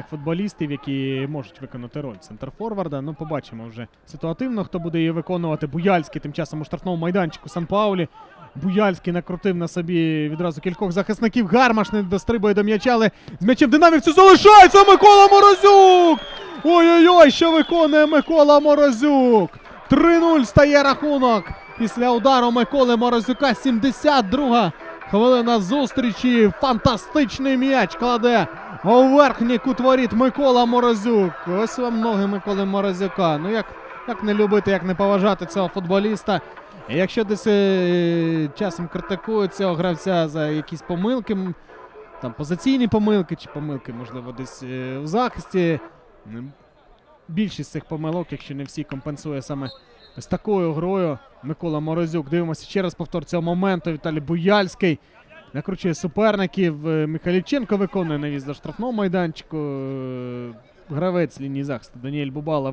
досвідчених футболістів, які можуть виконати роль центрфорварда. Ну, побачимо вже ситуативно, хто буде її виконувати. Буяльський тим часом у штрафному майданчику Сан-Паулі. Буяльський накрутив на собі відразу кількох захисників. Гармаш не дострибує до м'яча, але з м'ячем динамівцю залишається Микола Морозюк! Ой-ой-ой, що виконує Микола Морозюк! 3-0 стає рахунок після удару Миколи Морозюка. 72 хвилина зустрічі. Фантастичний м'яч кладе у верхній кут воріт Микола Морозюк. Ось вам ноги Миколи Морозюка. Ну як, як не любити, як не поважати цього футболіста. Якщо десь е, часом критикують цього гравця за якісь помилки, там позиційні помилки чи помилки, можливо, десь е, в захисті. Більшість цих помилок, якщо не всі, компенсує саме ось такою грою Микола Морозюк. Дивимося ще раз повтор цього моменту. Віталій Буяльський накручує суперників. Е, Михайліченко виконує навіз до штрафного майданчику. Е, Гравець лінії захисту Даніель Бубала